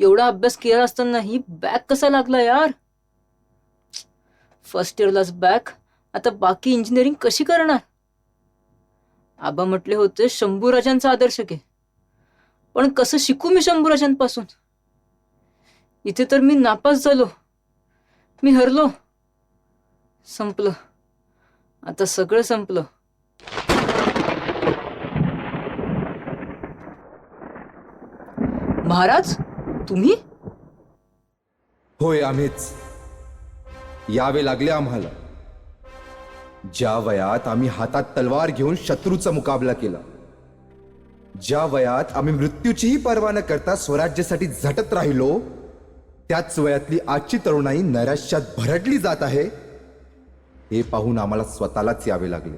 एवढा अभ्यास केला असतानाही बॅक कसा लागला यार? फर्स्ट इयरलाच बॅक आता बाकी इंजिनिअरिंग कशी करणार? आबा म्हटले होते शंभूराजांचा आदर्श घे. पण कसं शिकू मी शंभूराजांपासून? इथे तर मी नापास झालो. मी हरलो. संपलं. आता सगळं संपलं. महाराज? तुम्ही? होय आम्हीच. यावे लागले आम्हाला. ज्या वयात आम्ही हातात तलवार घेऊन शत्रूचा मुकाबला केला ज्या वयात आम्ही मृत्यूचीही पर्वा न करता स्वराज्यासाठी झटत राहिलो त्याच वयातली आजची तरुणाई नैराश्यात भरडली जात आहे हे पाहून आम्हाला स्वतःलाच यावे लागले.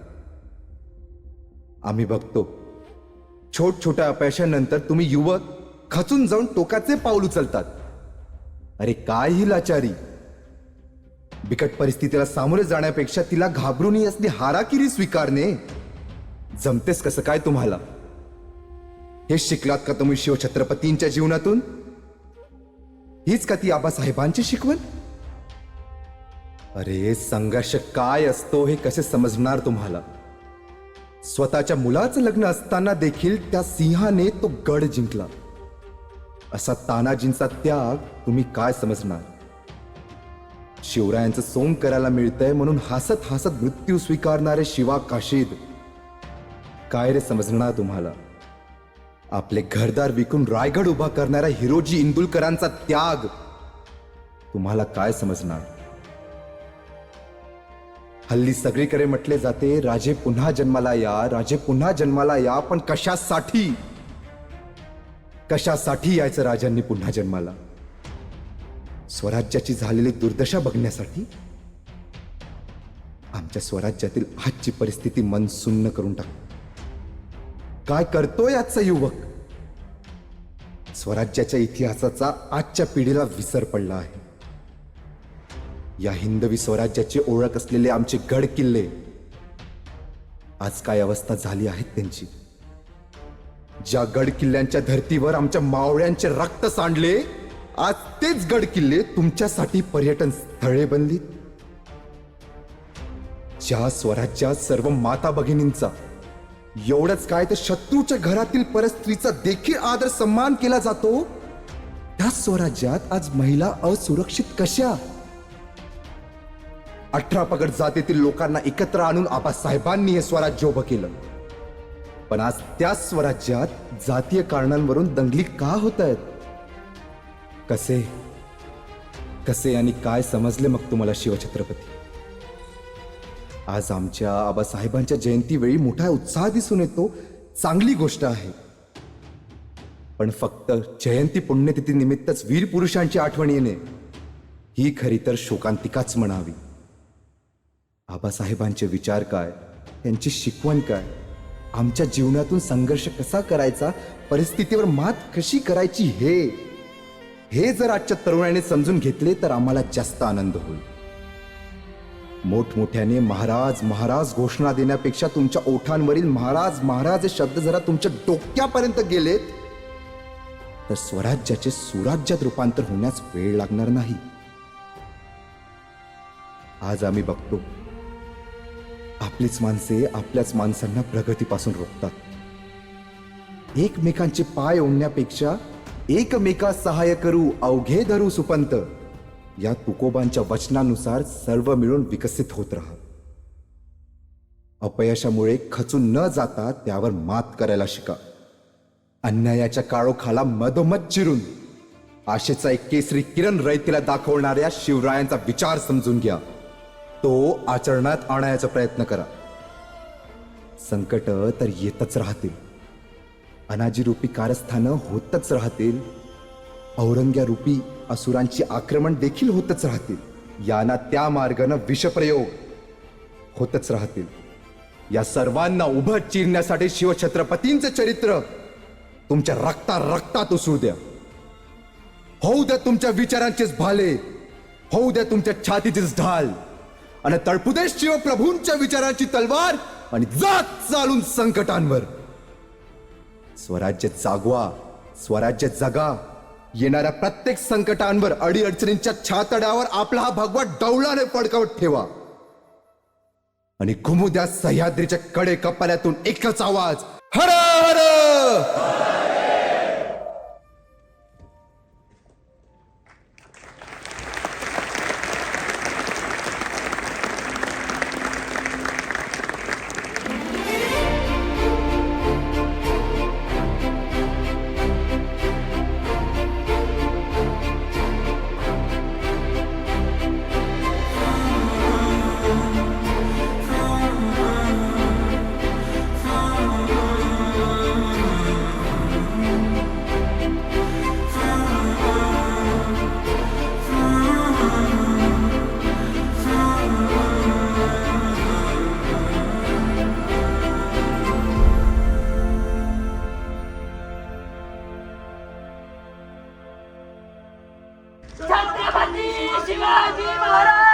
आम्ही बघतो छोट छोट्या अपयशानंतर तुम्ही युवक खचून जाऊन टोकाचे पाऊल उचलतात. अरे काय ही लाचारी. बिकट परिस्थितीला सामोरे जाण्यापेक्षा तिला घाबरूनही असली हाराकिरी स्वीकारणे. जमतेस कसं काय तुम्हाला? हे शिकलात का तुम्ही शिवछत्रपतींच्या जीवनातून? हीच का ती आबासाहेबांची शिकवण? अरे संघर्ष काय असतो हे कसे समजणार तुम्हाला? स्वतःच्या मुलाचं लग्न असताना देखील त्या सिंहाने तो गड जिंकला. असा तानाजींचा त्याग तुम्ही काय समजणार? शिवरायांचं सोंग करायला मिळतंय म्हणून हसत हसत मृत्यू स्वीकारणारे शिवा काशीद. काय रे समजणार तुम्हाला? आपले घरदार विकून रायगड उभा करणाऱ्या हिरोजी इंदुलकरांचा त्याग. तुम्हाला काय समजणार? हल्ली सगळीकडे म्हटले जाते राजे पुन्हा जन्माला या राजे पुन्हा जन्माला या पण कशासाठी? कशासाठी यायचं राजांनी पुन्हा जन्माला? स्वराज्याची झालेली दुर्दशा बघण्यासाठी? आमच्या स्वराज्यातील आजची परिस्थिती मन सुन्न करून टाक. काय करतोय आजचा युवक? स्वराज्याच्या इतिहासाचा आजच्या पिढीला विसर पडला आहे. या हिंदवी स्वराज्याची ओळख असलेले आमचे गड किल्ले आज काय अवस्था झाली आहे त्यांची? ज्या गड किल्ल्यांच्या धर्तीवर आमच्या मावळ्यांचे रक्त सांडले आज तेच गडकिल्ले तुमच्यासाठी पर्यटन स्थळे बनली ज्या स्वराज्यात सर्व माता भगिनींचा एवढंच काय तर शत्रूच्या घरातील परस्त्रीचा देखील आदर सन्मान केला जातो त्या स्वराज्यात आज महिला असुरक्षित कशा? अठरा पगड जातीतील लोकांना एकत्र आणून आबासाहेबांनी हे स्वराज्य उभं केलं. पण आज त्या स्वराज्यात जातीय कारणांवरून दंगली का होत आहेत कसे? कसे आणि काय समजले मग तुम्हाला शिवछत्रपती? आज आमच्या आबासाहेबांच्या जयंतीवेळी मोठा उत्साह दिसून येतो चांगली गोष्ट आहे. पण फक्त जयंती पुण्यतिथी निमित्तच वीर पुरुषांची आठवण येणे ही खरी तर शोकांतिकाच म्हणावी. आबासाहेबांचे विचार काय? त्यांची शिकवण काय? आमच्या जीवनातून संघर्ष कसा करायचा परिस्थितीवर मात कशी करायची हे हे जर आजच्या तरुणाने समजून घेतले तर आम्हाला जास्त आनंद होईल. मोठमोठ्याने महाराज महाराज घोषणा देण्यापेक्षा तुमच्या ओठांवरील महाराज महाराज हे शब्द जरा तुमच्या डोक्यापर्यंत गेलेत तर स्वराज्याचे सुराज्यात रूपांतर होण्यास वेळ लागणार नाही. आज आम्ही बघतो आपलीच माणसे आपल्याच माणसांना प्रगतीपासून रोखतात. एकमेकांचे पाय ओढण्यापेक्षा एकमेका सहाय्य करू अवघे धरू सुपंत. या तुकोबांच्या वचनानुसार सर्व मिळून विकसित होत राहा. अपयशामुळे खचून न जाता त्यावर मात करायला शिका. अन्यायाच्या काळोखाला मधोमध चिरून. आशेचा एक केसरी किरण रयतीला दाखवणाऱ्या शिवरायांचा विचार समजून घ्या. तो आचरणात आणायचा प्रयत्न करा. संकट तर येतच राहतील. अनाजीरूपी कारस्थानं होतच राहतील. औरंग्यारूपी असुरांची आक्रमण देखील होतच राहतील. यांना त्या मार्गानं विषप्रयोग होतच राहतील. या सर्वांना उभं चिरण्यासाठी शिवछत्रपतींचं चरित्र तुमच्या रक्ता रक्तात उसळू द्या. होऊ द्या तुमच्या विचारांचेच भाले. होऊ द्या तुमच्या छातीचीच ढाल. आणि तळपुदे शिवप्रभूंच्या विचारांची तलवार आणि जात चालून संकटांवर. स्वराज्य जागवा स्वराज्य जगा. येणाऱ्या प्रत्येक संकटांवर अडीअडचणींच्या छातड्यावर आपला हा भगवा डौलाने पडकावत ठेवा. आणि घुमू द्या सह्याद्रीच्या कडे कपाल्यातून एकच आवाज हर हर! 의심하지 마라.